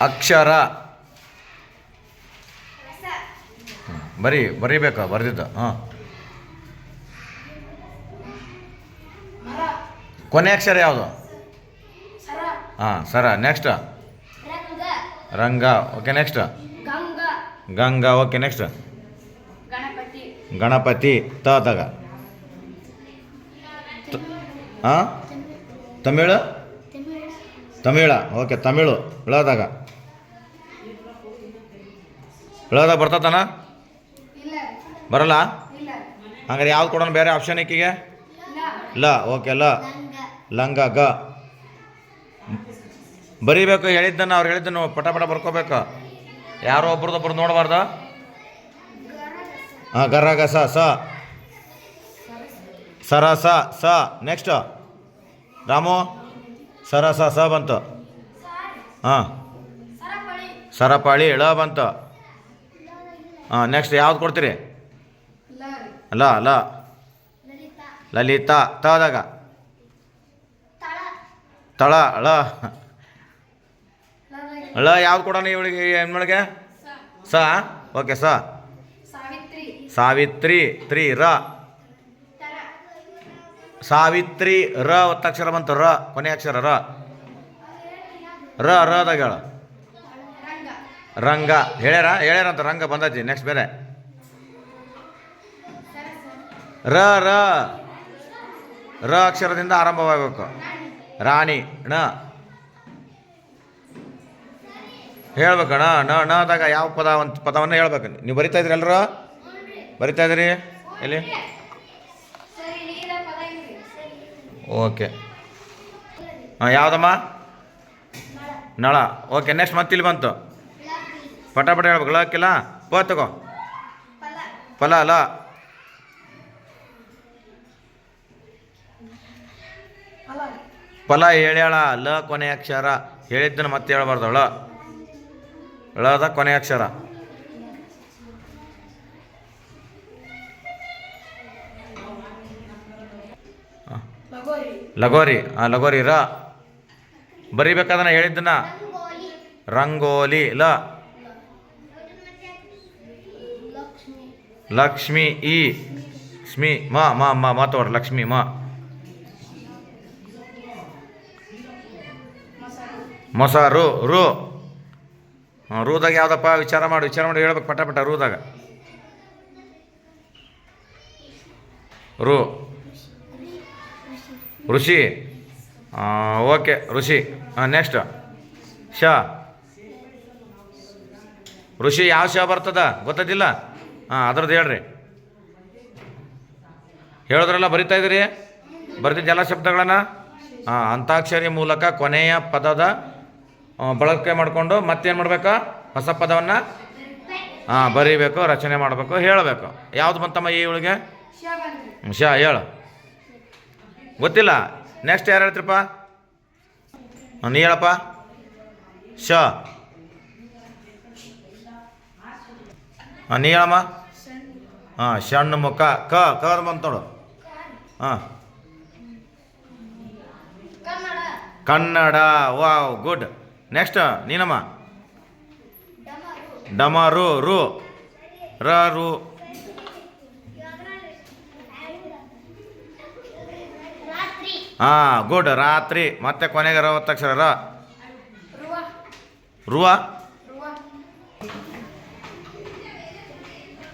ಅಕ್ಷರ. ಬರಿ ಬರೀ ಬರೀಬೇಕಾ? ಬರೆದಿದ್ದು? ಹಾಂ. ಕೊನೆ ಅಕ್ಷರ ಯಾವುದು? ಹಾಂ, ಸರ. Next Ranga. Okay next Ganga. Okay next Ganapati. Ganapati ತ, ತಗ. ಹಾಂ? ತಮಿಳು? ತಮಿಳ. ಓಕೆ, ತಮಿಳು. ಇಳದಾಗ ಇಳದಾಗ ಬರ್ತತನ ಬರಲ್ಲ? ಹಂಗಾರೆ ಯಾವ್ದು ಕೊಡೋಣ? ಬೇರೆ ಆಪ್ಷನ್ ಇಕ್ಕಿಗೆ ಲ. ಓಕೆ, ಲ. ಲಂಗ, ಗ. ಬರೀಬೇಕು, ಹೇಳಿದ್ದನ್ನು, ಅವ್ರು ಹೇಳಿದ್ದನ್ನು ಪಟ ಪಟ ಬರ್ಕೋಬೇಕು. ಯಾರೋ ಒಬ್ರದ್ದು ಒಬ್ರು ನೋಡಬಾರ್ದ. ಹಾಂ ಗರಗಸ ಸ ಸರಸ, ಸ. ನೆಕ್ಸ್ಟ್ ರಾಮು ಸರ ಸ ಸ ಬಂತು. ಹಾಂ. ಸರಪಳಿ ಸರಪಾಳಿ ಳ ಬಂತು. ಹಾಂ ನೆಕ್ಸ್ಟ್ ಯಾವ್ದು ಕೊಡ್ತೀರಿ? ಅಲ್ಲ ಲ ಲ. ಲಲಿತಾ ತದಾಗ ತಳ ಅಳ ಅಳ ಳ ಯಾವ್ದು ಕೊಡೋಣ ಇವಳಿಗೆ ಹೆಣ್ಮಳಿಗೆ? ಸ. ಓಕೆ ಸ. ಸಾವಿತ್ರಿ ತ್ರೀ ರ. ಸಾವಿತ್ರಿ ರ, ಒತ್ತಕ್ಷರ ಬಂತು. ರ ಕೊನೆ ಅಕ್ಷರ ರ. ರ ರದಾಗ ಹೇಳ ರಂಗ. ಹೇಳ್ಯಾರ? ಹೇಳ್ಯಾರ ಅಂತ ರಂಗ ಬಂದೈತಿ. ನೆಕ್ಸ್ಟ್ ಬೇರೆ. ರ ರ. ರ ಅಕ್ಷರದಿಂದ ಆರಂಭವಾಗಬೇಕು. ರಾಣಿ. ಣ. ಹೇಳ್ಬೇಕಣ ಣ ನದಾಗ ಯಾವ ಪದ ಒಂದು ಪದವನ್ನು ಹೇಳ್ಬೇಕು? ನೀವು ಬರಿತಾ ಇದ್ರಿ ಎಲ್ಲರೂ ಬರಿತಾ ಇದ್ರಿ ಎಲ್ಲಿ ಸರಿ ನೀರ ಪದ ಇರಿ ಓಕೆ. ಹಾಂ, ಯಾವುದಮ್ಮ? ನಳ. ಓಕೆ ನೆಕ್ಸ್ಟ್ ಮತ್ತೆ ಇಲ್ಲಿ ಬಂತು? ಪಟ ಪಟ ಹೇಳ್ಬೇಕು ಲಕ್ಕಿಲ್ಲ ಪೋ, ತಗೋ. ಫಲ ಅಲ್ಲ ಅಲ. ಫಲ ಹೇಳ್ಯಾಳ, ಲ ಕೊನೆ ಅಕ್ಷರ. ಹೇಳಿದ್ದನ್ನು ಮತ್ತೆ ಹೇಳ್ಬಾರ್ದು, ಳ. ಳದ ಕೊನೆ ಅಕ್ಷರ. ಲಗೋರಿ. ಹಾಂ ಲಗೋರಿ ರ. ಬರಿಬೇಕಾದನ್ನ ಹೇಳಿದ್ದನ್ನ. ರಂಗೋಲಿ. ಲ. ಲಕ್ಷ್ಮಿ, ಈ. ಸ್ಮಿ, ಮ, ಮಾ ಮಾ, ಮ ತೋಡ್ರಿ ಲಕ್ಷ್ಮಿ, ಮ. ಮೊಸರು, ರು. ಹಾಂ ರೂದಾಗ ಯಾವುದಪ್ಪ ವಿಚಾರ ಮಾಡಿ ವಿಚಾರ ಮಾಡಿ, ಹೇಳ್ಬೇಕು ಪಟ್ಟ ಪಟ್ಟ ರೂದಾಗ. ರು. ಋಷಿ. ಓಕೆ ಋಷಿ. ಹಾಂ ನೆಕ್ಸ್ಟ್ ಶ. ಋಷಿ ಯಾವ ಶ ಬರ್ತದ? ಗೊತ್ತದಿಲ್ಲ? ಹಾಂ ಅದ್ರದ್ದು ಹೇಳ್ರಿ. ಹೇಳಿದ್ರಲ್ಲ ಬರಿತಾ ಇದ್ದೀರಿ? ಬರ್ತಿದ್ದ ಎಲ್ಲ ಶಬ್ದಗಳನ್ನು? ಹಾಂ ಅಂತಾಕ್ಷರಿ ಮೂಲಕ ಕೊನೆಯ ಪದದ ಬಳಕೆ ಮಾಡಿಕೊಂಡು ಮತ್ತೇನು ಮಾಡಬೇಕು? ಹೊಸ ಪದವನ್ನು? ಹಾಂ ಬರೀಬೇಕು ರಚನೆ ಮಾಡಬೇಕು ಹೇಳಬೇಕು. ಯಾವ್ದು ಬಂತಮ್ಮ ಈ ಇವಳಿಗೆ ಶ ಹೇಳು. ಗೊತ್ತಿಲ್ಲ. ನೆಕ್ಸ್ಟ್ ಯಾರು ಹೇಳ್ತೀರಪ್ಪ? ನೀ ಹೇಳಪ್ಪ. ಶ. ನೀ ಹೇಳಮ್ಮ. ಹಾಂ ಷಣ್ಣು ಮುಖ. ಕ ಕದ ಬಂತ ನೋಡು. ಹಾಂ. ಕನ್ನಡ. Wow, good. ನೆಕ್ಸ್ಟ್ ನೀನಮ್ಮ. ಡಮ ರು. ರ, ರು ರಾತ್ರಿ ಹಾಂ ಗುಡ್ ರಾತ್ರಿ. ಮತ್ತೆ ಕೊನೆಗೆ ಅರವತ್ತಕ್ಷರ ರ. ರುವ. ರುವ?